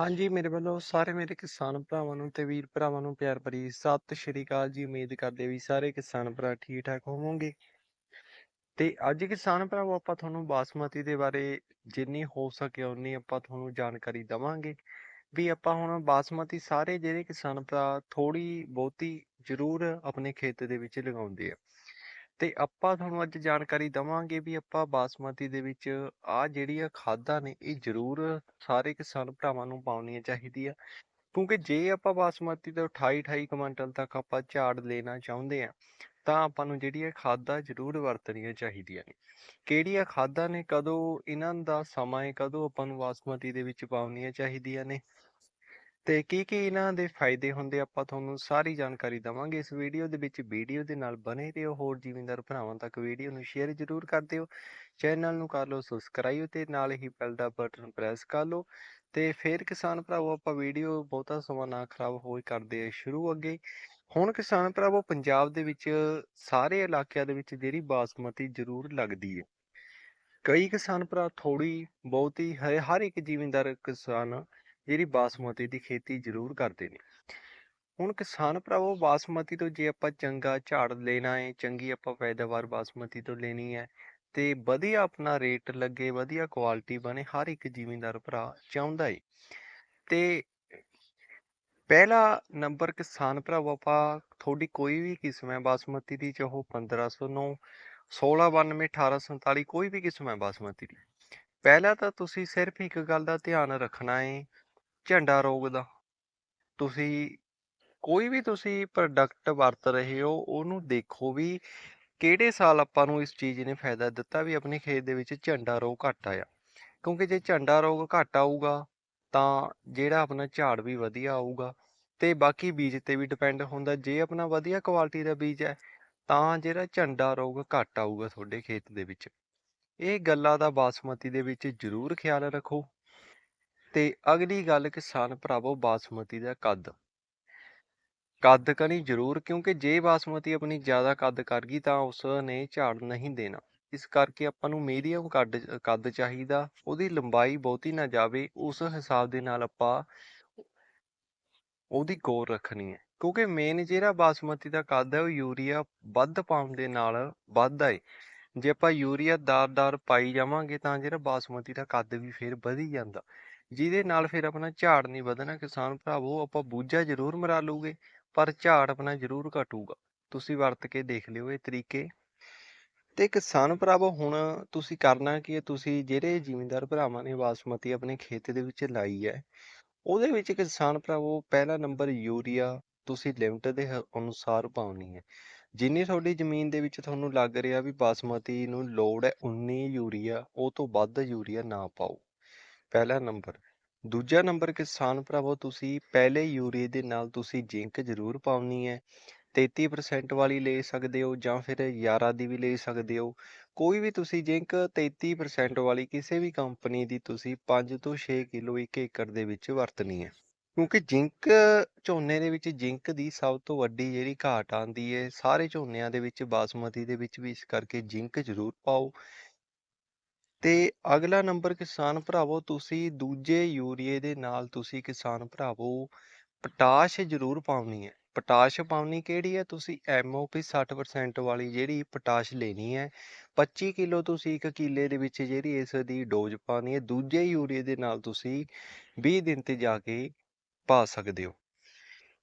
ਹਾਂਜੀ, ਮੇਰੇ ਵੱਲੋਂ ਸਾਰੇ ਮੇਰੇ ਕਿਸਾਨ ਭਰਾਵਾਂ ਨੂੰ ਤੇ ਵੀਰ ਭਰਾਵਾਂ ਨੂੰ ਪਿਆਰ ਭਰੀ ਸਤਿ ਸ਼੍ਰੀ ਅਕਾਲ ਜੀ। ਉਮੀਦ ਕਰਦੇ ਵੀ ਸਾਰੇ ਕਿਸਾਨ ਭਰਾ ਠੀਕ ਠਾਕ ਹੋਵੋਗੇ। ਤੇ ਅੱਜ ਕਿਸਾਨ ਭਰਾਵੋ, ਆਪਾਂ ਤੁਹਾਨੂੰ ਬਾਸਮਤੀ ਦੇ ਬਾਰੇ ਜਿੰਨੀ ਹੋ ਸਕੇ ਉਨੀ ਆਪਾਂ ਤੁਹਾਨੂੰ ਜਾਣਕਾਰੀ ਦਵਾਂਗੇ। ਵੀ ਆਪਾਂ ਹੁਣ ਬਾਸਮਤੀ ਸਾਰੇ ਜਿਹੜੇ ਕਿਸਾਨ ਭਰਾ ਥੋੜੀ ਬਹੁਤੀ ਜ਼ਰੂਰ ਆਪਣੇ ਖੇਤ ਦੇ ਵਿੱਚ ਲਗਾਉਂਦੇ ਆ। ਤੇ ਆਪਾਂ ਤੁਹਾਨੂੰ ਅੱਜ ਜਾਣਕਾਰੀ ਦਵਾਂਗੇ ਵੀ ਆਪਾਂ ਬਾਸਮਤੀ ਦੇ ਵਿੱਚ ਆ ਜਿਹੜੀਆਂ ਖਾਦਾਂ ਨੇ, ਇਹ ਜ਼ਰੂਰ ਸਾਰੇ ਕਿਸਾਨ ਭਰਾਵਾਂ ਨੂੰ ਪਾਉਣੀਆਂ ਚਾਹੀਦੀਆਂ। ਕਿਉਂਕਿ ਜੇ ਆਪਾਂ ਬਾਸਮਤੀ ਤੋਂ 28 28 ਕੁਇੰਟਲ ਤੱਕ ਆਪਾਂ ਝਾੜ ਲੈਣਾ ਚਾਹੁੰਦੇ ਆ ਤਾਂ ਆਪਾਂ ਨੂੰ ਜਿਹੜੀਆਂ ਖਾਦਾਂ ਜ਼ਰੂਰ ਵਰਤਣੀਆਂ ਚਾਹੀਦੀਆਂ ਨੇ। ਕਿਹੜੀਆਂ ਖਾਦਾਂ ਨੇ, ਕਦੋਂ ਇਹਨਾਂ ਦਾ ਸਮਾਂ ਹੈ, ਕਦੋਂ ਆਪਾਂ ਨੂੰ ਬਾਸਮਤੀ ਦੇ ਵਿੱਚ ਪਾਉਣੀਆਂ ਚਾਹੀਦੀਆਂ ਨੇ? ਤੇ ਕੀ ਕੀ ਇਹਨਾਂ ਦੇ ਫਾਇਦੇ ਹੁੰਦੇ ਆਪਾਂ ਤੁਹਾਨੂੰ ਸਾਰੀ ਜਾਣਕਾਰੀ ਦਵਾਂਗੇ। ਇਸ ਵੀਡੀਓ ਦੇ ਵਿੱਚ ਵੀਡੀਓ ਦੇ ਨਾਲ ਬਣੇ ਰਹੋ, ਹੋਰ ਜ਼ਿਮੀਂਦਾਰ ਭਰਾਵਾਂ ਤੱਕ ਵੀਡੀਓ ਨੂੰ ਸ਼ੇਅਰ ਜ਼ਰੂਰ ਕਰ ਦਿਓ। ਚੈਨਲ ਨੂੰ ਕਰ ਲਓ ਸਬਸਕ੍ਰਾਈਬ ਤੇ ਨਾਲ ਹੀ ਬੈਲ ਦਾ ਬਟਨ ਪ੍ਰੈਸ ਕਰ ਲਓ। ਤੇ ਫਿਰ ਕਿਸਾਨ ਭਰਾਵੋ, ਆਪਾਂ ਵੀਡੀਓ ਬਹੁਤਾ ਸਮਾਂ ਨਾ ਖਰਾਬ ਹੋਏ ਕਰਦੇ ਆ ਸ਼ੁਰੂ ਅੱਗੇ। ਹੁਣ ਕਿਸਾਨ ਭਰਾਵੋ, ਪੰਜਾਬ ਦੇ ਵਿੱਚ ਸਾਰੇ ਇਲਾਕਿਆਂ ਦੇ ਵਿੱਚ ਜਿਹੜੀ ਬਾਸਮਤੀ ਜ਼ਰੂਰ ਲੱਗਦੀ ਹੈ ਕਈ ਕਿਸਾਨ ਭਰਾ ਥੋੜੀ ਬਹੁਤੀ, ਹਰ ਹਰ ਇੱਕ ਜ਼ਿਮੀਂਦਾਰ ਕਿਸਾਨ ਜਿਹੜੀ ਬਾਸਮਤੀ ਦੀ ਖੇਤੀ ਜ਼ਰੂਰ ਕਰਦੇ ਨੇ। ਹੁਣ ਕਿਸਾਨ ਭਰਾਵੋ, ਬਾਸਮਤੀ ਤੋਂ ਜੇ ਆਪਾਂ ਚੰਗਾ ਝਾੜ ਲੈਣਾ ਹੈ ਚੰਗੀ ਆਪਾਂ ਪੈਦਾਵਾਰ ਬਾਸਮਤੀ ਤੋਂ ਲੈਣੀ ਹੈ ਤੇ ਵਧੀਆ ਆਪਣਾ ਰੇਟ ਲੱਗੇ, ਵਧੀਆ ਕੁਆਲਿਟੀ ਬਣੇ, ਹਰ ਇੱਕ ਜ਼ਿਮੀਂਦਾਰ ਭਰਾ ਚਾਹੁੰਦਾ ਹੈ ਤੇ ਪਹਿਲਾ ਨੰਬਰ ਕਿਸਾਨ ਭਰਾਵੋ, ਆਪਾਂ ਤੁਹਾਡੀ ਕੋਈ ਵੀ ਕਿਸਮ ਹੈ ਬਾਸਮਤੀ ਦੀ, ਚਾਹੋ 1509 1692 1847 ਕੋਈ ਵੀ ਕਿਸਮ ਹੈ ਬਾਸਮਤੀ ਦੀ। ਪਹਿਲਾਂ ਤਾਂ ਤੁਸੀਂ ਸਿਰਫ ਇੱਕ ਗੱਲ ਦਾ ਧਿਆਨ ਰੱਖਣਾ ਹੈ ਝੰਡਾ ਰੋਗ ਦਾ ਤੁਸੀਂ ਕੋਈ ਵੀ ਤੁਸੀਂ ਪ੍ਰੋਡਕਟ ਵਰਤ ਰਹੇ ਹੋ, ਉਹਨੂੰ ਦੇਖੋ ਵੀ ਕਿਹੜੇ ਸਾਲ ਆਪਾਂ ਨੂੰ ਇਸ ਚੀਜ਼ ਨੇ ਫਾਇਦਾ ਦਿੱਤਾ ਵੀ ਆਪਣੇ ਖੇਤ ਦੇ ਵਿੱਚ ਝੰਡਾ ਰੋਗ ਘੱਟ ਆਇਆ। ਕਿਉਂਕਿ ਜੇ ਝੰਡਾ ਰੋਗ ਘੱਟ ਆਊਗਾ, ਤਾਂ ਜਿਹੜਾ ਆਪਣਾ ਝਾੜ ਵੀ ਵਧੀਆ ਆਊਗਾ ਤੇ ਬਾਕੀ ਬੀਜ ਤੇ ਵੀ ਡਿਪੈਂਡ ਹੁੰਦਾ। ਜੇ ਆਪਣਾ ਵਧੀਆ ਕੁਆਲਿਟੀ ਦਾ ਬੀਜ ਹੈ, ਤਾਂ ਜਿਹੜਾ ਝੰਡਾ ਰੋਗ ਘੱਟ ਆਊਗਾ ਤੁਹਾਡੇ ਖੇਤ ਦੇ ਵਿੱਚ। ਇਹ ਗੱਲਾਂ ਦਾ ਬਾਸਮਤੀ ਦੇ ਵਿੱਚ ਜ਼ਰੂਰ ਖਿਆਲ ਰੱਖੋ। ਤੇ ਅਗਲੀ ਗੱਲ ਕਿਸਾਨ ਭਰਾਵੋ ਬਾਸਮਤੀ ਦਾ ਕੱਦ। ਕੱਦ ਕਣੀ ਜ਼ਰੂਰ, ਕਿਉਂਕਿ ਜੇ ਬਾਸਮਤੀ ਆਪਣੀ ਜ਼ਿਆਦਾ ਕੱਦ ਕਰ ਗਈ ਤਾਂ ਉਸ ਨੇ ਝਾੜ ਨਹੀਂ ਦੇਣਾ। ਇਸ ਕਰਕੇ ਆਪਾਂ ਨੂੰ ਮੀਡੀਅਮ ਕੱਦ ਕੱਦ ਚਾਹੀਦਾ, ਉਹਦੀ ਲੰਬਾਈ ਬਹੁਤੀ ਨਾ ਜਾਵੇ, ਉਸ ਹਿਸਾਬ ਦੇ ਨਾਲ ਆਪਾਂ ਉਹਦੀ ਗੌਰ ਰੱਖਣੀ ਹੈ। ਕਿਉਂਕਿ ਮੇਨ ਜਿਹੜਾ ਬਾਸਮਤੀ ਦਾ ਕੱਦ ਹੈ, ਉਹ ਯੂਰੀਆ ਵੱਧ ਪਾਉਣ ਦੇ ਨਾਲ ਵੱਧਦਾ ਹੈ ਜੇ ਆਪਾਂ ਯੂਰੀਆ ਦਾਰ-ਦਾਰ ਪਾਈ ਜਾਵਾਂਗੇ ਤਾਂ ਜਿਹੜਾ ਬਾਸਮਤੀ ਦਾ ਕੱਦ ਵੀ ਫਿਰ ਵਧੀ ਜਾਂਦਾ। ਜਿਹਦੇ ਨਾਲ ਫਿਰ ਆਪਣਾ ਝਾੜ ਨਹੀਂ ਵਧਣਾ ਕਿਸਾਨ ਭਰਾਵੋ, ਆਪਾਂ ਬੂਝਾ ਜ਼ਰੂਰ ਮਰਾ ਲੂਗੇ ਪਰ ਝਾੜ ਆਪਣਾ ਜ਼ਰੂਰ ਘਟੂਗਾ। ਤੁਸੀਂ ਵਰਤ ਕੇ ਦੇਖ ਲਿਓ ਇਹ ਤਰੀਕੇ। ਤੇ ਕਿਸਾਨ ਭਰਾਵੋ, ਹੁਣ ਤੁਸੀਂ ਕਰਨਾ ਕੀ ਹੈ, ਤੁਸੀਂ ਜਿਹੜੇ ਜ਼ਿਮੀਂਦਾਰ ਭਰਾਵਾਂ ਨੇ ਬਾਸਮਤੀ ਆਪਣੇ ਖੇਤ ਦੇ ਵਿੱਚ ਲਾਈ ਹੈ, ਉਹਦੇ ਵਿੱਚ ਕਿਸਾਨ ਭਰਾਵੋ, ਪਹਿਲਾ ਨੰਬਰ ਯੂਰੀਆ ਤੁਸੀਂ ਲਿਮਟ ਦੇ ਅਨੁਸਾਰ ਪਾਉਣੀ ਹੈ। ਜਿੰਨੀ ਤੁਹਾਡੀ ਜ਼ਮੀਨ ਦੇ ਵਿੱਚ ਤੁਹਾਨੂੰ ਲੱਗ ਰਿਹਾ ਵੀ ਬਾਸਮਤੀ ਨੂੰ ਲੋੜ ਹੈ, ਉਨੀ ਯੂਰੀਆ, ਉਹ ਤੋਂ ਵੱਧ ਯੂਰੀਆ ਨਾ ਪਾਓ। ਪਹਿਲਾ ਨੰਬਰ। ਦੂਜਾ ਨੰਬਰ, ਕਿਸਾਨ ਭਰਾਵੋ, ਤੁਸੀਂ ਪਹਿਲੇ ਯੂਰੀਏ ਦੇ ਨਾਲ ਤੁਸੀਂ ਜ਼ਿੰਕ ਜ਼ਰੂਰ ਪਾਉਣੀ ਹੈ। 33% ਵਾਲੀ ਲੈ ਸਕਦੇ ਹੋ ਜਾਂ ਫਿਰ 11 ਦੀ ਵੀ ਲੈ ਸਕਦੇ ਹੋ। ਕੋਈ ਵੀ ਤੁਸੀਂ ਜ਼ਿੰਕ 33% ਵਾਲੀ ਕਿਸੇ ਵੀ ਕੰਪਨੀ ਦੀ ਤੁਸੀਂ 5 ਤੋਂ 6 ਕਿਲੋ ਇੱਕ ਏਕੜ ਦੇ ਵਿੱਚ ਵਰਤਣੀ ਹੈ। ਕਿਉਂਕਿ ਜ਼ਿੰਕ ਝੋਨੇ ਦੇ ਵਿੱਚ, ਜ਼ਿੰਕ ਦੀ ਸਭ ਤੋਂ ਵੱਡੀ ਜਿਹੜੀ ਘਾਟ ਆਂਦੀ ਹੈ, ਸਾਰੇ ਝੋਨਿਆਂ ਦੇ ਵਿੱਚ, ਬਾਸਮਤੀ ਦੇ ਵਿੱਚ ਵੀ ਇਸ ਕਰਕੇ ਜ਼ਿੰਕ ਜ਼ਰੂਰ ਪਾਓ। ਤੇ ਅਗਲਾ ਨੰਬਰ, ਕਿਸਾਨ ਭਰਾਵੋ, ਤੁਸੀਂ ਦੂਜੇ ਯੂਰੀਏ ਦੇ ਨਾਲ ਤੁਸੀਂ ਕਿਸਾਨ ਭਰਾਵੋ, ਪੋਟਾਸ਼ ਜ਼ਰੂਰ ਪਾਉਣੀ ਹੈ। ਪੋਟਾਸ਼ ਪਾਉਣੀ ਕਿਹੜੀ ਹੈ? ਤੁਸੀਂ ਐਮਓਪੀ 60% ਵਾਲੀ ਜਿਹੜੀ ਪੋਟਾਸ਼ ਲੈਣੀ ਹੈ। 25 ਕਿਲੋ ਤੁਸੀਂ ਇੱਕ ਕਿੱਲੇ ਦੇ ਵਿੱਚ ਜਿਹੜੀ ਇਸ ਦੀ ਡੋਜ਼ ਪਾਉਣੀ ਹੈ, ਦੂਜੇ ਯੂਰੀਏ ਦੇ ਨਾਲ ਤੁਸੀਂ 20 ਦਿਨ ਤੇ ਜਾ ਕੇ ਪਾ ਸਕਦੇ ਹੋ।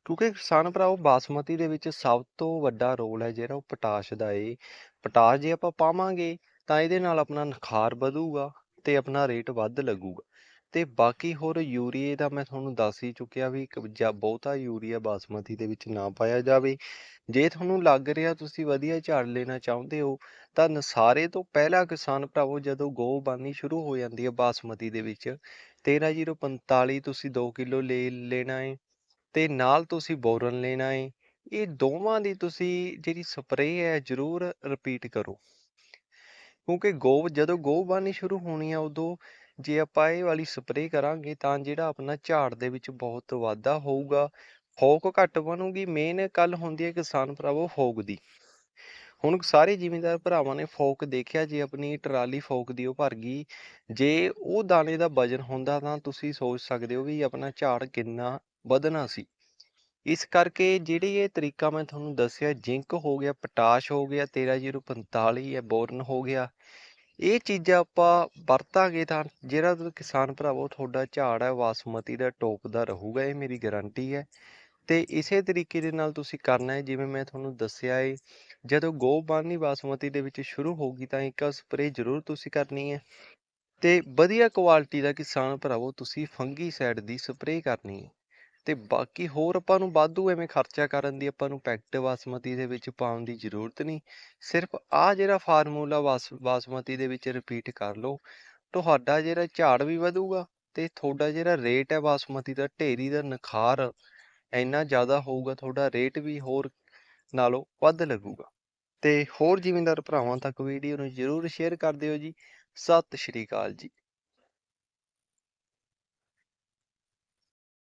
ਕਿਉਂਕਿ ਕਿਸਾਨ ਭਰਾਵੋ, ਬਾਸਮਤੀ ਦੇ ਵਿੱਚ ਸਭ ਤੋਂ ਵੱਡਾ ਰੋਲ ਹੈ ਜਿਹੜਾ ਉਹ ਪੋਟਾਸ਼ ਦਾ ਏ। ਪੋਟਾਸ਼ ਜੇ ਆਪਾਂ ਪਾਵਾਂਗੇ ਤਾਂ ਇਹਦੇ ਨਾਲ ਆਪਣਾ ਨਿਖਾਰ ਵਧੂਗਾ ਤੇ ਆਪਣਾ ਰੇਟ ਵੱਧ ਲੱਗੂਗਾ। ਤੇ ਬਾਕੀ ਹੋਰ ਯੂਰੀਏ ਦਾ ਮੈਂ ਤੁਹਾਨੂੰ ਦੱਸ ਹੀ ਚੁੱਕਿਆ ਵੀ ਇੱਕ ਜਾਂ ਬਹੁਤਾ ਯੂਰੀਆ ਬਾਸਮਤੀ ਦੇ ਵਿੱਚ ਨਾ ਪਾਇਆ ਜਾਵੇ। ਜੇ ਤੁਹਾਨੂੰ ਲੱਗ ਰਿਹਾ ਤੁਸੀਂ ਵਧੀਆ ਝਾੜ ਲੈਣਾ ਚਾਹੁੰਦੇ ਹੋ, ਤਾਂ ਸਾਰੇ ਤੋਂ ਪਹਿਲਾਂ ਕਿਸਾਨ ਭਰਾਵੋ ਜਦੋਂ ਗੋ ਬਾਨੀ ਸ਼ੁਰੂ ਹੋ ਜਾਂਦੀ ਹੈ ਬਾਸਮਤੀ ਦੇ ਵਿੱਚ 13045 ਤੁਸੀਂ 2 ਕਿਲੋ ਲੈ ਲੈਣਾ ਹੈ ਤੇ ਨਾਲ ਤੁਸੀਂ ਬੋਰਨ ਲੈਣਾ ਹੈ। ਇਹ ਦੋਵਾਂ ਦੀ ਤੁਸੀਂ ਜਿਹੜੀ ਸਪਰੇਅ ਹੈ ਜ਼ਰੂਰ ਰਿਪੀਟ ਕਰੋ। ਕਿਉਂਕਿ ਗੋ ਜਦੋਂ ਗੋ ਬਾਨੀ ਸ਼ੁਰੂ ਹੋਣੀ ਆ, ਉਦੋਂ ਜੇ ਆਪਾਂ ਇਹ ਵਾਲੀ ਸਪਰੇਅ ਕਰਾਂਗੇ, ਤਾਂ ਜਿਹੜਾ ਆਪਣਾ ਝਾੜ ਦੇ ਵਿੱਚ ਬਹੁਤ ਵਾਧਾ ਹੋਊਗਾ। ਫੋਕ ਘੱਟ ਬਣੂਗੀ ਮੇਨ ਗੱਲ ਹੁੰਦੀ ਹੈ ਕਿਸਾਨ ਭਰਾਵੋ ਫੋਕ ਦੀ। ਹੁਣ ਸਾਰੇ ਜ਼ਿਮੀਂਦਾਰ ਭਰਾਵਾਂ ਨੇ ਫੋਕ ਦੇਖਿਆ, ਜੇ ਆਪਣੀ ਟਰਾਲੀ ਫੋਕ ਦੀ ਉਹ ਭਰ ਗਈ, ਜੇ ਉਹ ਦਾਣੇ ਦਾ ਵਜਨ ਹੁੰਦਾ, ਤਾਂ ਤੁਸੀਂ ਸੋਚ ਸਕਦੇ ਹੋ ਵੀ ਆਪਣਾ ਝਾੜ ਕਿੰਨਾ ਵਧਣਾ ਸੀ। ਇਸ ਕਰਕੇ ਜਿਹੜੀ ਇਹ ਤਰੀਕਾ ਮੈਂ ਤੁਹਾਨੂੰ ਦੱਸਿਆ, ਜ਼ਿੰਕ ਹੋ ਗਿਆ, ਪੋਟਾਸ਼ ਹੋ ਗਿਆ 13045 ਹੈ ਬੋਰਨ ਹੋ ਗਿਆ, ਇਹ ਚੀਜ਼ਾਂ ਆਪਾਂ ਵਰਤਾਂਗੇ ਤਾਂ ਜਿਹੜਾ ਕਿਸਾਨ ਭਰਾਵੋ ਤੁਹਾਡਾ ਝਾੜ ਹੈ, ਬਾਸਮਤੀ ਦਾ, ਟੋਪ ਦਾ ਰਹੂਗਾ, ਇਹ ਮੇਰੀ ਗਾਰੰਟੀ ਹੈ। ਤੇ ਇਸੇ ਤਰੀਕੇ ਦੇ ਨਾਲ ਤੁਸੀਂ ਕਰਨਾ ਹੈ, ਜਿਵੇਂ ਮੈਂ ਤੁਹਾਨੂੰ ਦੱਸਿਆ ਏ, ਜਦੋਂ ਗੋ ਬਾਨੀ ਬਾਸਮਤੀ ਦੇ ਵਿੱਚ ਸ਼ੁਰੂ ਹੋਗੀ ਤਾਂ ਇੱਕ ਸਪਰੇਅ ਜ਼ਰੂਰ ਤੁਸੀਂ ਕਰਨੀ ਹੈ। ਤੇ ਵਧੀਆ ਕੁਆਲਿਟੀ ਦਾ ਕਿਸਾਨ ਭਰਾਵੋ, ਤੁਸੀਂ ਫੰਗੀ ਸਾਈਡ ਦੀ ਸਪਰੇਅ ਕਰਨੀ ਹੈ। ਤੇ ਬਾਕੀ ਹੋਰ ਆਪਾਂ ਨੂੰ ਵਾਧੂ ਐਵੇਂ ਖਰਚਾ ਕਰਨ ਦੀ ਆਪਾਂ ਨੂੰ ਪੈਕਟ ਬਾਸਮਤੀ ਦੇ ਵਿੱਚ ਪਾਉਣ ਦੀ ਜ਼ਰੂਰਤ ਨਹੀਂ। ਸਿਰਫ ਆ ਜਿਹੜਾ ਫਾਰਮੂਲਾ ਬਾਸ, ਬਾਸਮਤੀ ਦੇ ਵਿੱਚ ਰਿਪੀਟ ਕਰ ਲਓ, ਤੁਹਾਡਾ ਜਿਹੜਾ ਝਾੜ ਵੀ ਵਧੂਗਾ ਤੇ ਤੁਹਾਡਾ ਜਿਹੜਾ ਰੇਟ ਹੈ ਬਾਸਮਤੀ ਦਾ, ਢੇਰੀ ਦਾ, ਨਖਾਰ, ਇੰਨਾ ਜ਼ਿਆਦਾ ਹੋਊਗਾ, ਤੁਹਾਡਾ ਰੇਟ ਵੀ ਹੋਰ ਨਾਲੋਂ ਵੱਧ ਲੱਗੂਗਾ। ਤੇ ਹੋਰ ਜ਼ਿਮੀਂਦਾਰ ਭਰਾਵਾਂ ਤੱਕ ਵੀਡੀਓ ਨੂੰ ਜ਼ਰੂਰ ਸ਼ੇਅਰ ਕਰ ਦਿਓ ਜੀ। ਸਤਿ ਸ਼੍ਰੀ ਅਕਾਲ ਜੀ।